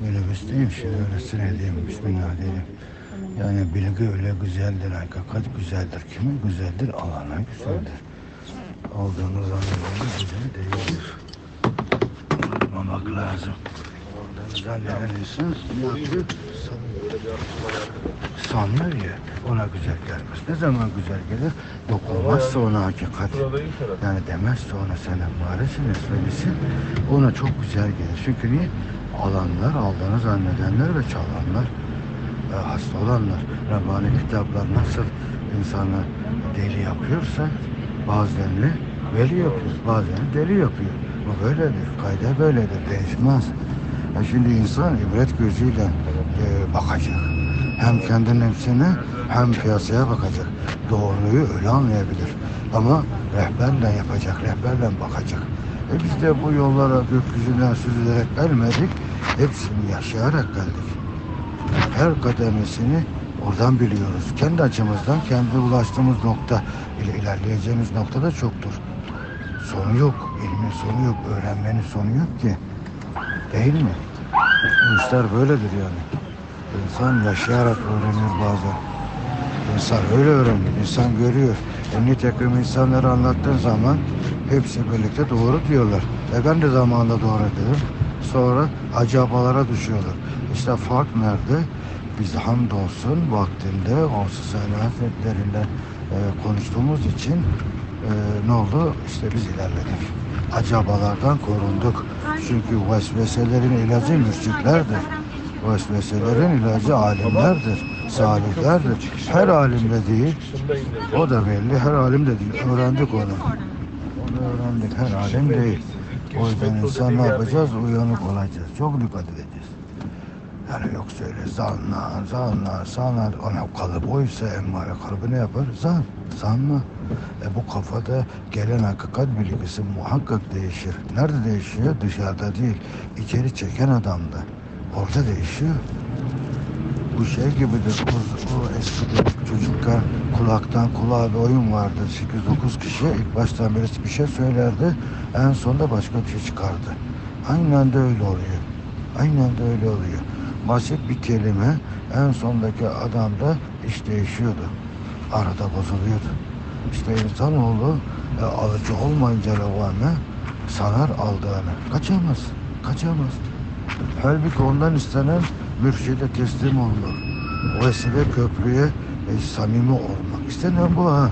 Minibüsteyim şimdi öylesine diyeyim. Bismillah diyeyim. Yani bilgi öyle güzeldir, hakikat güzeldir. Kime güzeldir? Allah'ına güzeldir. Aldığınız anlamda güzel değildir. Unutmamak lazım. İnsan ne yapıyor? Sanıyor ya. Ona güzel gelmez. Ne zaman güzel gelir? Dokunmazsa ona hakikat. Yani demezse ona sen emaresin, esvelisin. Ona çok güzel gelir. Çünkü niye? Alanlar, aldığını zannedenler ve çalanlar, e, hasta olanlar. Rabbani kitaplar nasıl insanı deli yapıyorsa bazılarını veli yapıyor, bazılarını deli yapıyor. Bu böyledir, kayda böyledir, değişmez. E şimdi insan ibret gözüyle e, bakacak. Hem kendi nefsine hem piyasaya bakacak. Doğruyu öyle anlayabilir. Ama rehberle yapacak, rehberle bakacak. E biz de bu yollara gökyüzünden süzülerek gelmedik. Hepsini yaşayarak geldik. Her kademesini oradan biliyoruz. Kendi açımızdan kendi ulaştığımız nokta ile ilerleyeceğimiz nokta da çoktur. Sonu yok. İlmin sonu yok. Öğrenmenin sonu yok ki. Değil mi? Bu işler böyledir yani. İnsan yaşayarak öğreniyor bazen. İnsan öyle öğreniyor. İnsan görüyor. E, nitekim insanları anlattığın zaman hepsi birlikte doğru diyorlar. E ben de zamanında doğru dedim. Sonra acabalara düşüyorlar. İşte fark nerede? Biz hamdolsun vaktinde Onsuz Ali Hazretleriyle e, konuştuğumuz için e, ne oldu? İşte biz ilerledik. Acabalardan korunduk. Çünkü vesveselerin ilacı mürşitlerdir. Vesveselerin ilacı alimlerdir, salihlerdir. Her alimde değil, o da belli, her alimde değil. Öğrendik onu. Onu öğrendik, her alim değil. O yüzden insan ne yapacağız? Uyanık olacağız. Çok dikkat edeceğiz. Yani yoksa öyle zanlar, zanlar, zanlar. Ona kalıp oysa emmare kalıbı ne yapar? Zan, sanma. E bu kafada gelen hakikat bilgisi muhakkak değişir. Nerede değişiyor? Dışarıda değil. İçeri çeken adamda. Orada değişiyor. Bu şey gibidir. O, o eskiden çocukken kulaktan kulağa bir oyun vardı. 8-9 kişi ilk baştan birisi bir şey söylerdi. En sonunda başka bir şey çıkardı. Aynen de öyle oluyor. Aynen de öyle oluyor. Basit bir kelime en sondaki adamda iş değişiyordu. Arada bozuluyordu. İşte insanoğlu e, alıcı olmayınca levame sanar aldığını. Kaçamaz. Kaçamaz. Halbuki ondan istenen mürşide teslim olmak. O vesile köprüye e, samimi olmak. İstenen bu ha.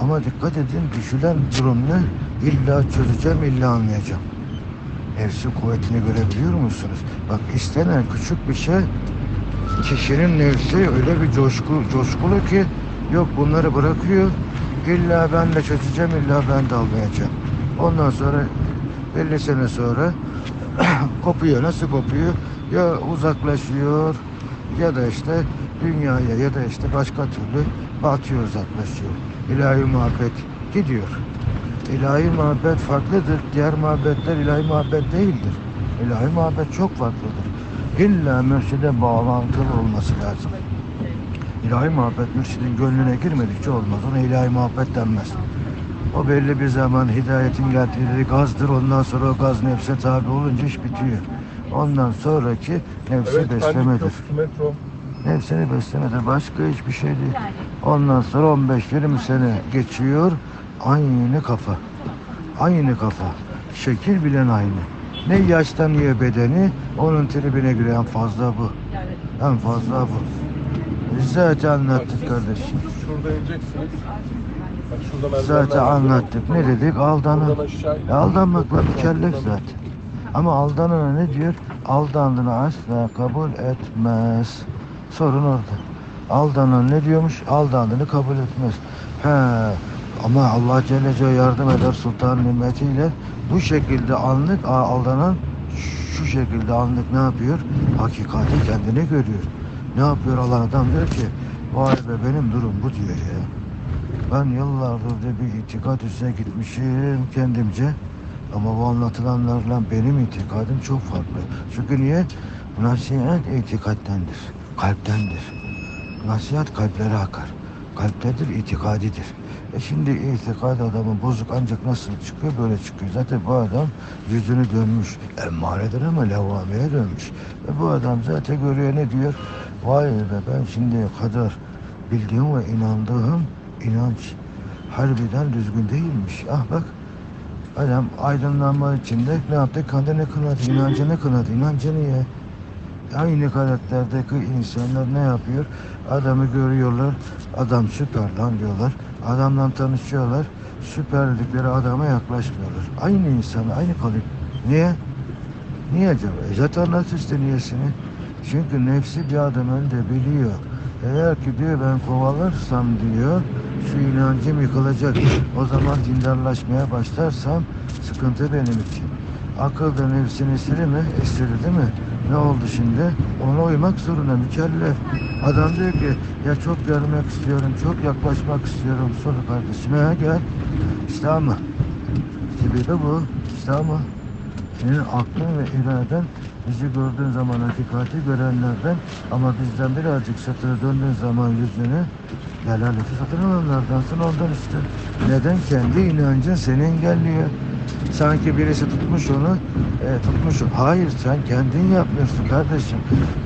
Ama dikkat edin düşülen durum ne? İlla çözeceğim, illa anlayacağım. Nefsin kuvvetini görebiliyor musunuz? Bak istenen küçük bir şey kişinin nefsi öyle bir coşku, coşkulu ki yok bunları bırakıyor. İlla ben de çözeceğim, illa ben de almayacağım. Ondan sonra 50 sene sonra kopuyor. Nasıl kopuyor? Ya uzaklaşıyor ya da işte dünyaya ya da işte başka türlü batıyor uzaklaşıyor. İlahi muhabbet gidiyor. İlahi muhabbet farklıdır. Diğer muhabbetler ilahi muhabbet değildir. İlahi muhabbet çok farklıdır. İlla mürşide bağlantılı olması lazım. İlahi muhabbet mürşidin gönlüne girmedikçe olmaz. Ona ilahi muhabbet denmez. O belli bir zaman hidayetin getirdiği gazdır. Ondan sonra o gaz nefse tabi olunca iş bitiyor. Ondan sonraki nefsi beslemedir. metro. Nefsini beslemedir. Başka hiçbir şey değil. Ondan sonra 15-20 sene geçiyor. Aynı kafa. Aynı kafa. Şekil bilen aynı. Ne yaştan niye bedeni, onun tribine göre en fazla bu. En fazla bu. Biz zaten anlattık kardeşim. Şurada ineceksiniz. Bak şurada merdivenler Zaten var. anlattık. Ne dedik? Aldanın. Buradan aşağı. E, aldanmakla mükellef zaten. Ama aldanana ne diyor? Aldandığını asla kabul etmez. Sorun orada. Aldanan ne diyormuş? Aldandığını kabul etmez. He. Ama Allah Celle Celle yardım eder sultan nimetiyle. Bu şekilde anlık a- aldanan şu şekilde anlık ne yapıyor? Hakikati kendine görüyor. Ne yapıyor Allah adam diyor ki vay be benim durum bu diyor ya. Ben yıllardır da bir itikat üstüne gitmişim kendimce. Ama bu anlatılanlarla benim itikadım çok farklı. Çünkü niye? Nasihat itikattendir, kalptendir. Nasihat kalplere akar. kalptedir, itikadidir. E şimdi itikad adamın bozuk ancak nasıl çıkıyor? Böyle çıkıyor. Zaten bu adam yüzünü dönmüş. Emmaredir ama levvameye dönmüş. Ve bu adam zaten görüyor ne diyor? Vay be ben şimdiye kadar bildiğim ve inandığım inanç harbiden düzgün değilmiş. Ah bak adam aydınlanma içinde ne yaptı? Kendine kınadı, inancını kınadı. İnancını ye. Aynı karakterdeki insanlar ne yapıyor? Adamı görüyorlar. Adam süper lan diyorlar. Adamla tanışıyorlar. Süper dedikleri adama yaklaşmıyorlar. Aynı insan, aynı kalıp. Niye? Niye acaba? E zaten anlat işte niyesini. Çünkü nefsi bir adım önde biliyor. Eğer ki diyor ben kovalarsam diyor şu inancım yıkılacak. O zaman dindarlaşmaya başlarsam sıkıntı benim için. Akıl da nefsini esiri mi? Esiri değil mi? Ne oldu şimdi? Ona uymak zorunda mükellef. Adam diyor ki ya çok görmek istiyorum, çok yaklaşmak istiyorum. Sonra kardeşim ya gel. İşte ama. Sebebi bu. İşte ama. Senin aklın ve iraden bizi gördüğün zaman hakikati görenlerden ama bizden birazcık satır döndüğün zaman yüzünü delaleti satın alanlardansın ondan işte. Neden? Kendi inancın seni engelliyor. Sanki birisi tutmuş onu, e, tutmuş. Hayır sen kendin yapmıyorsun kardeşim.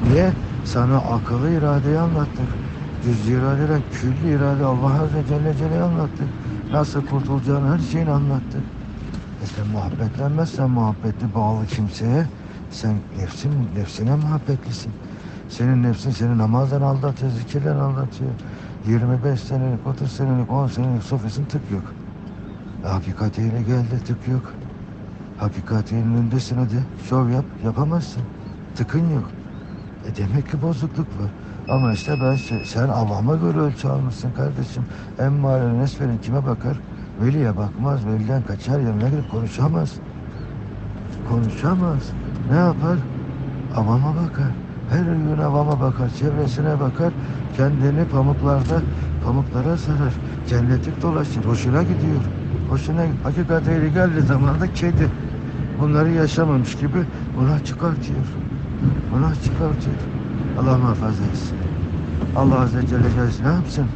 Niye? Sana akıllı iradeyi anlattık. Cüz iradeden külli irade Allah Azze Celle Celle'yi anlattık. Nasıl kurtulacağını her şeyini anlattık. E sen muhabbetlenmezsen muhabbetli bağlı kimseye sen nefsin, nefsine muhabbetlisin. Senin nefsin seni namazdan aldatıyor, zikirden aldatıyor. 25 senelik, 30 senelik, 10 senelik sofistin tık yok. E, hakikatiyle geldi tık yok. Hakikatinin önündesin hadi. Şov yap, yapamazsın. Tıkın yok. E demek ki bozukluk var. Ama işte ben se- sen Allah'ıma göre ölçü almışsın kardeşim. Emmare nesferin kime bakar? Veliye bakmaz, veliden kaçar yanına gidip konuşamaz. Konuşamaz. Ne yapar? Avama bakar. Her gün avama bakar, çevresine bakar. Kendini pamuklarda, pamuklara sarar. Cennetlik dolaşır. Hoşuna gidiyor. Hoşuna hakikatiyle geldiği zaman da kedi. Bunları yaşamamış gibi buna çıkartıyor. Buna çıkartıyor. Allah muhafaza etsin. Allah Azze Celle Celle ne yapsın?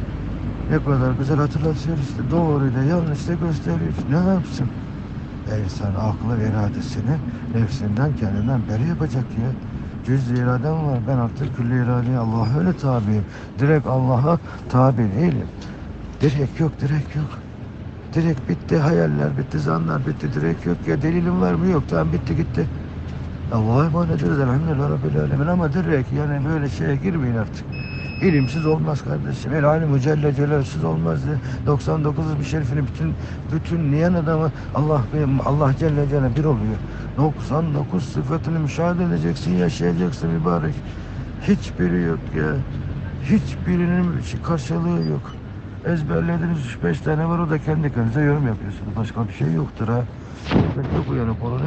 Ne kadar güzel hatırlatıyor işte. Doğruyu da yanlış da gösteriyor. Ne yapsın? İnsan aklı ve iradesini nefsinden kendinden beri yapacak ya. Cüz iradem var. Ben artık külli iradeye Allah'a öyle tabiyim. Direkt Allah'a tabi değilim. Direkt yok, direkt yok. Direkt bitti, hayaller bitti, zanlar bitti, direkt yok ya. Delilim var mı? Yok, tamam bitti gitti. Allah'a emanet ederiz elhamdülillah Rabbil Alemin ama direkt yani böyle şeye girmeyin artık. İlimsiz olmaz kardeşim. El alim Celle Celalsiz olmaz. 99 bir şerifini bütün bütün niyen adamı Allah Allah Celle Celle bir oluyor. 99 sıfatını müşahede edeceksin, yaşayacaksın mübarek. Hiçbiri yok ya. Hiçbirinin karşılığı yok. Ezberlediğiniz 3-5 tane var o da kendi kendinize yorum yapıyorsunuz. Başka bir şey yoktur ha. Çok uyanık olun.